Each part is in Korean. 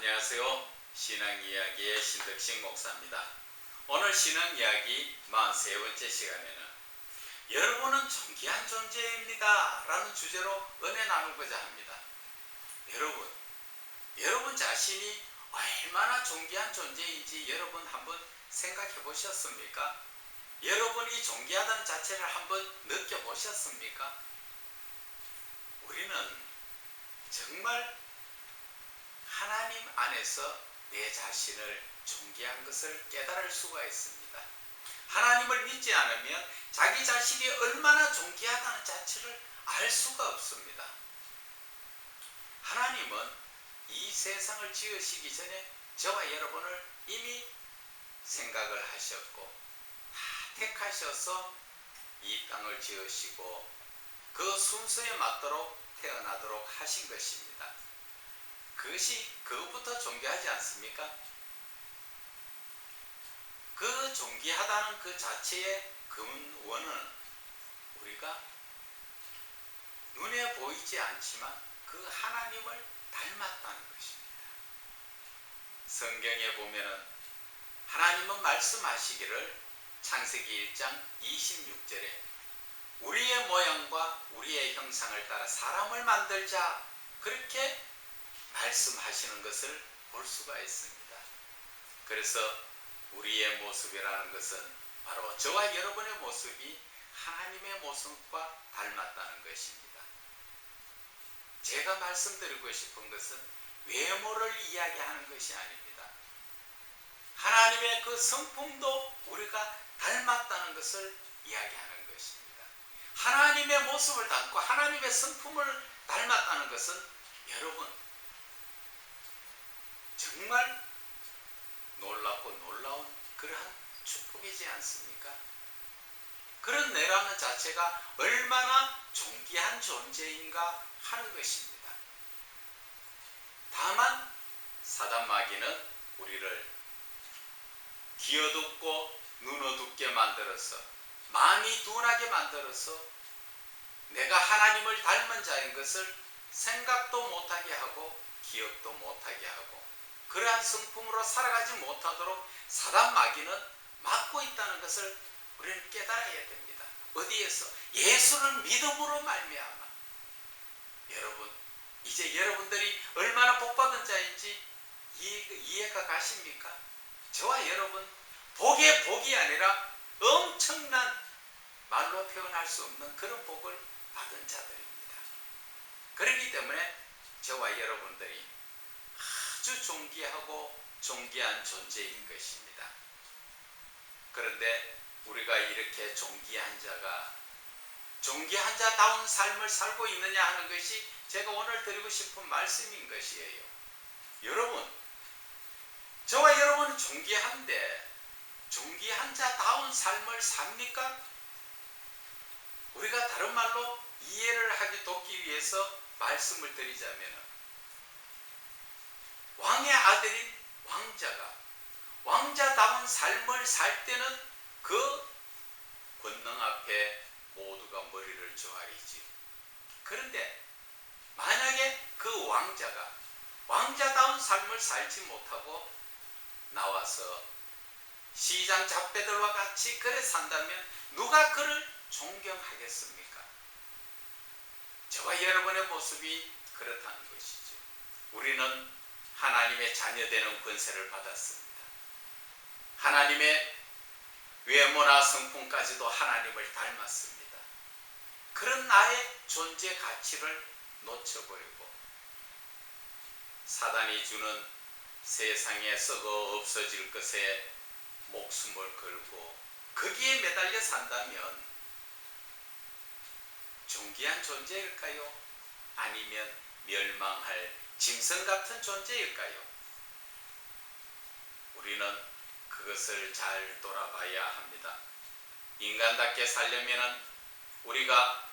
안녕하세요. 신앙이야기의 신덕식 목사입니다. 오늘 신앙이야기 43번째 시간에는 여러분은 존귀한 존재입니다. 라는 주제로 은혜 나누고자 합니다. 여러분, 여러분 자신이 얼마나 존귀한 존재인지 여러분 한번 생각해 보셨습니까? 여러분이 존귀하다는 자체를 한번 느껴보셨습니까? 우리는 정말 하나님 안에서 내 자신을 존귀한 것을 깨달을 수가 있습니다. 하나님을 믿지 않으면 자기 자신이 얼마나 존귀하다는 자체를 알 수가 없습니다. 하나님은 이 세상을 지으시기 전에 저와 여러분을 이미 생각을 하셨고 다 택하셔서 이 땅을 지으시고 그 순서에 맞도록 태어나도록 하신 것입니다. 그것이 그것부터 존귀하지 않습니까? 그 존귀하다는 그 자체의 근원은 우리가 눈에 보이지 않지만 그 하나님을 닮았다는 것입니다. 성경에 보면은 하나님은 말씀하시기를 창세기 1장 26절에 우리의 모양과 우리의 형상을 따라 사람을 만들자 그렇게 말씀하시는 것을 볼 수가 있습니다. 그래서 우리의 모습이라는 것은 바로 저와 여러분의 모습이 하나님의 모습과 닮았다는 것입니다. 제가 말씀드리고 싶은 것은 외모를 이야기하는 것이 아닙니다. 하나님의 그 성품도 우리가 닮았다는 것을 이야기하는 것입니다. 하나님의 모습을 닮고 하나님의 성품을 닮았다는 것은 여러분 정말 놀랍고 놀라운 그러한 축복이지 않습니까? 그런 내라는 자체가 얼마나 존귀한 존재인가 하는 것입니다. 다만 사단 마귀는 우리를 기어둡고 눈어둡게 만들어서 마음이 둔하게 만들어서 내가 하나님을 닮은 자인 것을 생각도 못하게 하고 기억도 못하게 하고 그러한 성품으로 살아가지 못하도록 사단 마귀는 막고 있다는 것을 우리는 깨달아야 됩니다. 어디에서? 예수를 믿음으로 말미암아. 여러분, 이제 여러분들이 얼마나 복받은 자인지 이해, 가 가십니까? 저와 여러분, 복의 복이 아니라 엄청난 말로 표현할 수 없는 그런 복을 받은 자들입니다. 그렇기 때문에 저와 여러분들이 아주 존귀하고 존귀한 존재인 것입니다. 그런데 우리가 이렇게 존귀한 자가 존귀한 자다운 삶을 살고 있느냐 하는 것이 제가 오늘 드리고 싶은 말씀인 것이에요. 여러분, 저와 여러분은 존귀한데 존귀한 자다운 삶을 삽니까? 우리가 다른 말로 이해를 하기 돕기 위해서 말씀을 드리자면 왕의 아들인 왕자가 왕자다운 삶을 살 때는 그 권능 앞에 모두가 머리를 조아리지. 그런데 만약에 그 왕자가 왕자다운 삶을 살지 못하고 나와서 시장 잡배들과 같이 그래 산다면 누가 그를 존경하겠습니까? 저와 여러분의 모습이 그렇다는 것이죠. 우리는 하나님의 자녀되는 권세를 받았습니다. 하나님의 외모나 성품까지도 하나님을 닮았습니다. 그런 나의 존재 가치를 놓쳐버리고 사단이 주는 세상에 썩어 없어질 것에 목숨을 걸고 거기에 매달려 산다면 존귀한 존재일까요? 아니면 멸망할 짐승 같은 존재일까요? 우리는 그것을 잘 돌아봐야 합니다. 인간답게 살려면 우리가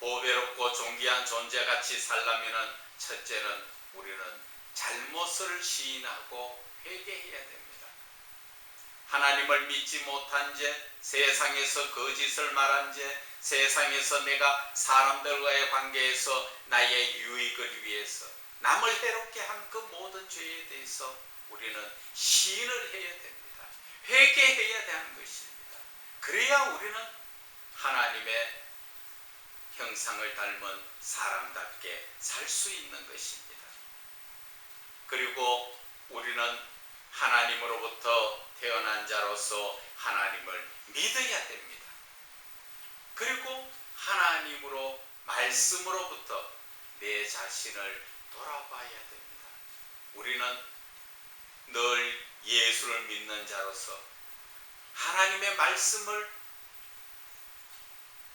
보배롭고 존귀한 존재같이 살려면 첫째는 우리는 잘못을 시인하고 회개해야 됩니다. 하나님을 믿지 못한 죄, 세상에서 거짓을 말한 죄, 세상에서 내가 사람들과의 관계에서 나의 유익을 위해서 남을 해롭게 한 그 모든 죄에 대해서 우리는 시인을 해야 됩니다. 회개해야 되는 것입니다. 그래야 우리는 하나님의 형상을 닮은 사람답게 살 수 있는 것입니다. 그리고 우리는 하나님으로부터 태어난 자로서 하나님을 믿어야 됩니다. 그리고 하나님으로 말씀으로부터 내 자신을 돌아봐야 됩니다. 우리는 늘 예수를 믿는 자로서 하나님의 말씀을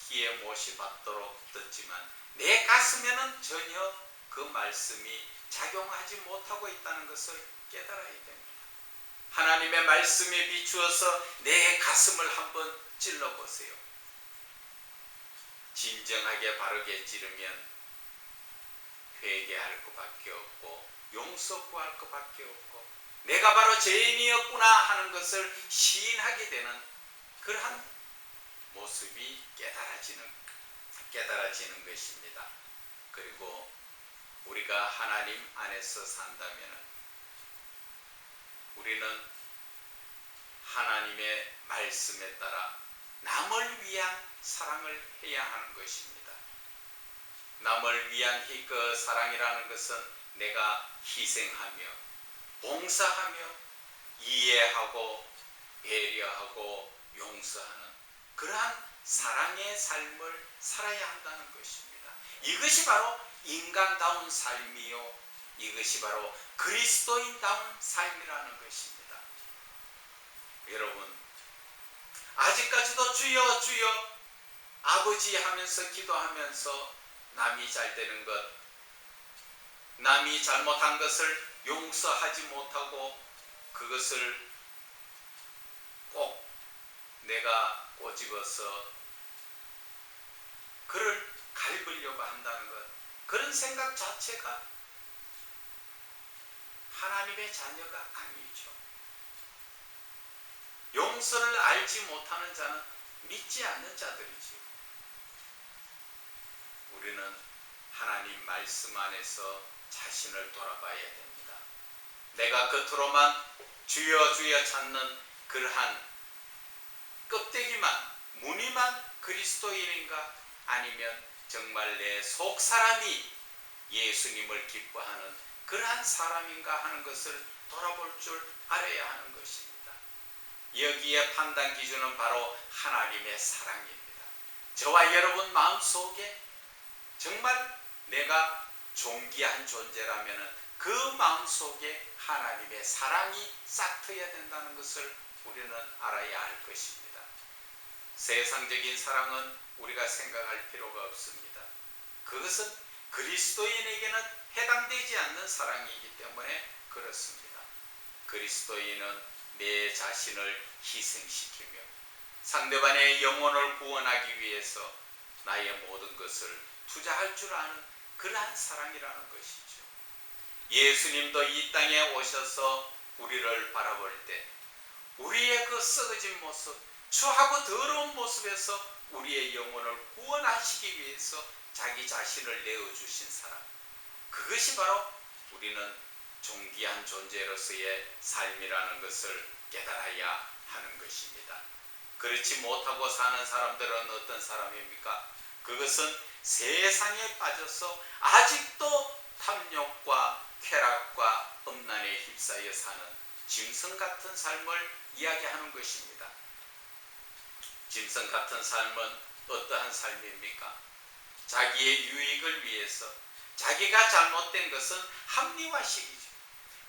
귀에 못이 받도록 듣지만 내 가슴에는 전혀 그 말씀이 작용하지 못하고 있다는 것을 깨달아야 됩니다. 하나님의 말씀에 비추어서 내 가슴을 한번 찔러보세요. 진정하게 바르게 찌르면 회개할 것밖에 없고 용서 구할 것밖에 없고 내가 바로 죄인이었구나 하는 것을 시인하게 되는 그러한 모습이 깨달아지는 깨달아지는 것입니다. 그리고 우리가 하나님 안에서 산다면 우리는 하나님의 말씀에 따라 남을 위한 사랑을 해야 하는 것입니다. 남을 위한 그 사랑이라는 것은 내가 희생하며 봉사하며 이해하고 배려하고 용서하는 그러한 사랑의 삶을 살아야 한다는 것입니다. 이것이 바로 인간다운 삶이요. 이것이 바로 그리스도인다운 삶이라는 것입니다. 여러분, 아직까지도 주여 주여 아버지 하면서 기도하면서 남이 잘 되는 것, 남이 잘못한 것을 용서하지 못하고 그것을 꼭 내가 꼬집어서 그를 갈구려고 한다는 것, 그런 생각 자체가 하나님의 자녀가 아니죠. 용서를 알지 못하는 자는 믿지 않는 자들이지요. 우리는 하나님 말씀 안에서 자신을 돌아봐야 됩니다. 내가 겉으로만 주여 주여 찾는 그러한 껍데기만 무늬만 그리스도인인가 아니면 정말 내 속 사람이 예수님을 기뻐하는 그러한 사람인가 하는 것을 돌아볼 줄 알아야 하는 것입니다. 여기에 판단 기준은 바로 하나님의 사랑입니다. 저와 여러분 마음 속에 정말 내가 존귀한 존재라면 그 마음 속에 하나님의 사랑이 싹 트여야 된다는 것을 우리는 알아야 할 것입니다. 세상적인 사랑은 우리가 생각할 필요가 없습니다. 그것은 그리스도인에게는 해당되지 않는 사랑이기 때문에 그렇습니다. 그리스도인은 내 자신을 희생시키며 상대방의 영혼을 구원하기 위해서 나의 모든 것을 투자할 줄 아는 그러한 사랑이라는 것이죠. 예수님도 이 땅에 오셔서 우리를 바라볼 때 우리의 그 썩어진 모습, 추하고 더러운 모습에서 우리의 영혼을 구원하시기 위해서 자기 자신을 내어주신 사람. 그것이 바로 우리는 존귀한 존재로서의 삶이라는 것을 깨달아야 하는 것입니다. 그렇지 못하고 사는 사람들은 어떤 사람입니까? 그것은 세상에 빠져서 아직도 탐욕과 쾌락과 음란에 휩싸여 사는 짐승 같은 삶을 이야기하는 것입니다. 짐승 같은 삶은 어떠한 삶입니까? 자기의 유익을 위해서 자기가 잘못된 것은 합리화시키죠.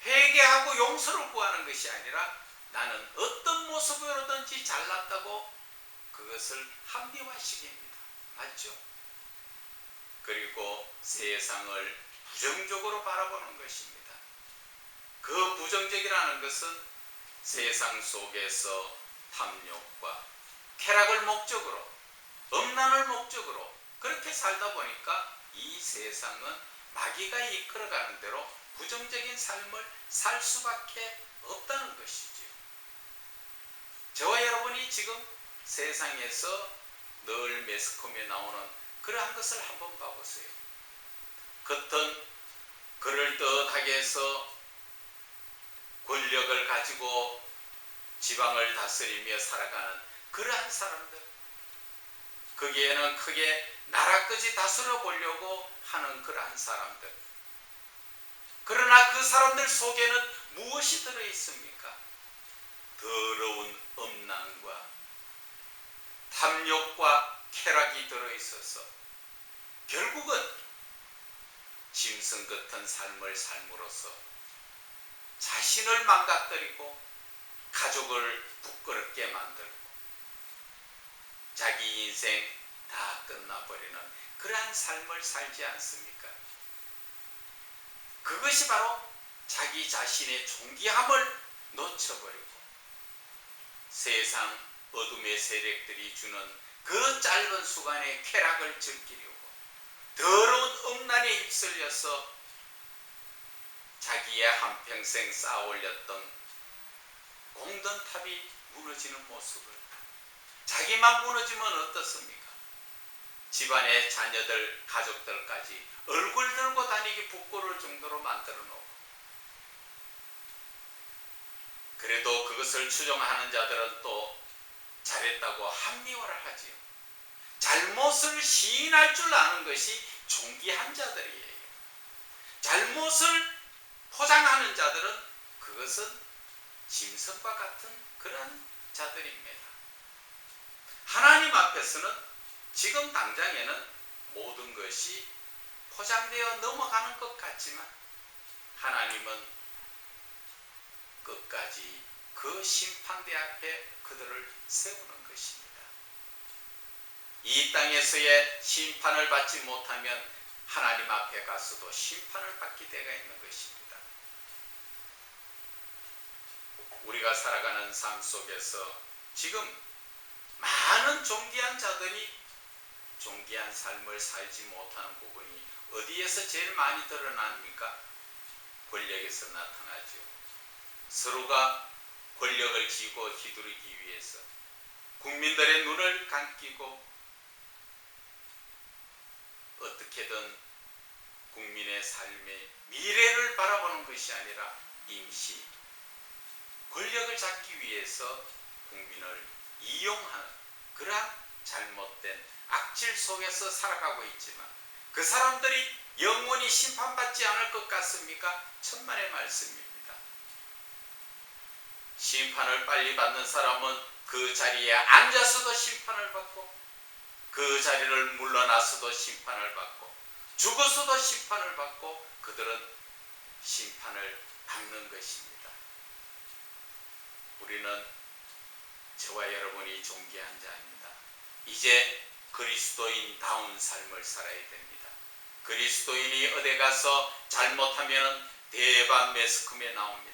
회개하고 용서를 구하는 것이 아니라 나는 어떤 모습으로든지 잘났다고 그것을 합리화시킵니다. 맞죠? 그리고 세상을 부정적으로 바라보는 것입니다. 그 부정적이라는 것은 세상 속에서 탐욕과 쾌락을 목적으로, 음란을 목적으로 그렇게 살다 보니까 이 세상은 마귀가 이끌어가는 대로 부정적인 삶을 살 수밖에 없다는 것이죠. 저와 여러분이 지금 세상에서 늘 매스컴에 나오는 그러한 것을 한번 봐보세요. 겉은 그럴듯하게 해서 권력을 가지고 지방을 다스리며 살아가는 그러한 사람들. 거기에는 크게 나라까지 다스려 보려고 하는 그러한 사람들. 그러나 그 사람들 속에는 무엇이 들어 있습니까? 더러운 음란과 탐욕과 쾌락이 들어 있어서 결국은 짐승 같은 삶을 삶으로써 자신을 망가뜨리고 가족을 부끄럽게 만들고 자기 인생 다 끝나버리는 그러한 삶을 살지 않습니까? 그것이 바로 자기 자신의 존귀함을 놓쳐버리고 세상 어둠의 세력들이 주는 그 짧은 수간의 쾌락을 즐기려고 더러운 음란에 휩쓸려서 자기의 한평생 쌓아 올렸던 공든탑이 무너지는 모습을 자기만 무너지면 어떻습니까? 집안의 자녀들, 가족들까지 얼굴 들고 다니기 부끄러울 정도로 만들어 놓고 그래도 그것을 추종하는 자들은 또 잘했다고 합리화를 하지요. 잘못을 시인할 줄 아는 것이 존귀한 자들이에요. 잘못을 포장하는 자들은 그것은 짐승과 같은 그런 자들입니다. 하나님 앞에서는 지금 당장에는 모든 것이 포장되어 넘어가는 것 같지만 하나님은 끝까지 그 심판대 앞에 그들을 세우는 것입니다. 이 땅에서의 심판을 받지 못하면 하나님 앞에 가서도 심판을 받게 되가 있는 것입니다. 우리가 살아가는 삶 속에서 지금 많은 존귀한 자들이 존귀한 삶을 살지 못하는 부분이 어디에서 제일 많이 드러납니까? 권력에서 나타나죠. 서로가 권력을 쥐고 휘두르기 위해서 국민들의 눈을 감기고 어떻게든 국민의 삶의 미래를 바라보는 것이 아니라 임시 권력을 잡기 위해서 국민을 이용하는 그러한 잘못된 악질 속에서 살아가고 있지만 그 사람들이 영원히 심판받지 않을 것 같습니까? 천만의 말씀입니다. 심판을 빨리 받는 사람은 그 자리에 앉아서도 심판을 받고 그 자리를 물러나서도 심판을 받고 죽어서도 심판을 받고 그들은 심판을 받는 것입니다. 우리는 저와 여러분이 존귀한 자입니다. 이제 그리스도인다운 삶을 살아야 됩니다. 그리스도인이 어디 가서 잘못하면 대반 매스컴에 나옵니다.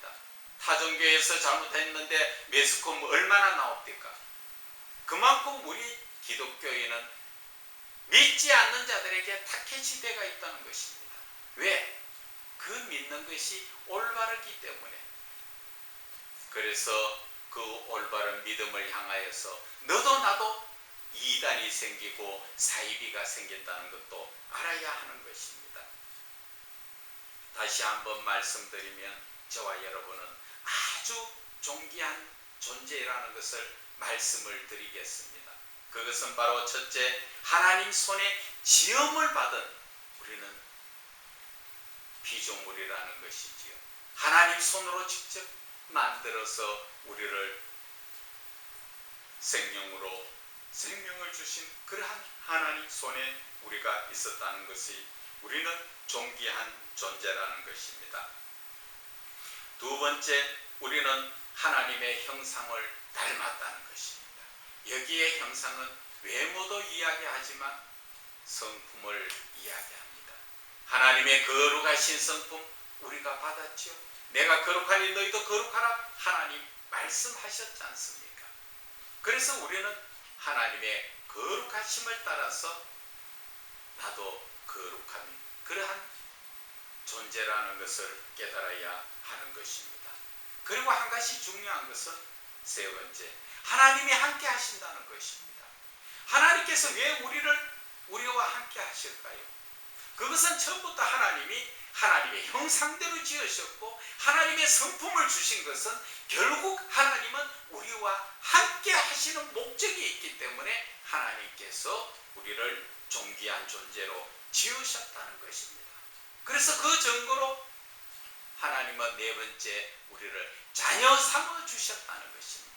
타종교에서 잘못했는데 매스컴 얼마나 나옵니까? 그만큼 우리 기독교인은 믿지 않는 자들에게 타케지대가 있다는 것입니다. 왜? 그 믿는 것이 올바르기 때문에. 그래서 그 올바른 믿음을 향하여서 너도 나도 이단이 생기고 사이비가 생긴다는 것도 알아야 하는 것입니다. 다시 한번 말씀드리면 저와 여러분은 아주 존귀한 존재라는 것을 말씀을 드리겠습니다. 그것은 바로 첫째 하나님 손에 지음을 받은 우리는 피조물이라는 것이지요. 하나님 손으로 직접 만들어서 우리를 생명으로 생명을 주신 그러한 하나님 손에 우리가 있었다는 것이 우리는 존귀한 존재라는 것입니다. 두 번째, 우리는 하나님의 형상을 닮았다는 것입니다. 여기에 형상은 외모도 이야기하지만 성품을 이야기합니다. 하나님의 거룩하신 성품 우리가 받았죠. 내가 거룩하니 너희도 거룩하라 하나님 말씀하셨지 않습니까? 그래서 우리는 하나님의 거룩하심을 따라서 나도 거룩한 그러한 존재라는 것을 깨달아야 하는 것입니다. 그리고 한 가지 중요한 것은 세 번째, 하나님이 함께 하신다는 것입니다. 하나님께서 왜 우리를 우리와 함께 하실까요? 그것은 처음부터 하나님이 하나님의 형상대로 지으셨고 하나님의 성품을 주신 것은 결국 하나님은 우리와 함께 하시는 목적이 있기 때문에 하나님께서 우리를 존귀한 존재로 지으셨다는 것입니다. 그래서 그 증거로 하나님은 네 번째 우리를 자녀 삼아 주셨다는 것입니다.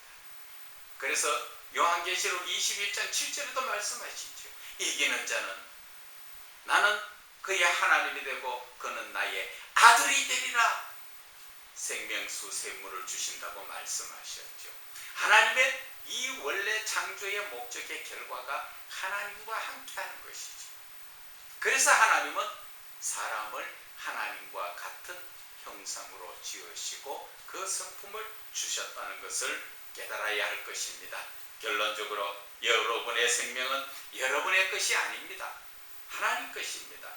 그래서 요한계시록 21장 7절에도 말씀하시죠. 이기는 자는 나는 그의 하나님이 되고 그는 나의 아들이 되리라. 생명수 샘물을 주신다고 말씀하셨죠. 하나님의 이 원래 창조의 목적의 결과가 하나님과 함께하는 것이죠. 그래서 하나님은 사람을 하나님과 같은 형상으로 지으시고 그 성품을 주셨다는 것을 깨달아야 할 것입니다. 결론적으로 여러분의 생명은 여러분의 것이 아닙니다. 하나님 것입니다.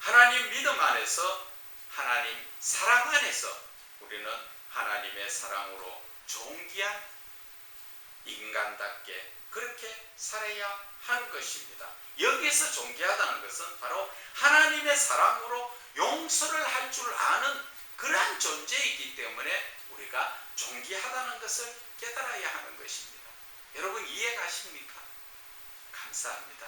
하나님 믿음 안에서 하나님 사랑 안에서 우리는 하나님의 사랑으로 존귀한 인간답게 그렇게 살아야 하는 것입니다. 여기서 존귀하다는 것은 바로 하나님의 사랑으로 용서를 할 줄 아는 그러한 존재이기 때문에 우리가 존귀하다는 것을 깨달아야 하는 것입니다. 여러분 이해 가십니까? 감사합니다.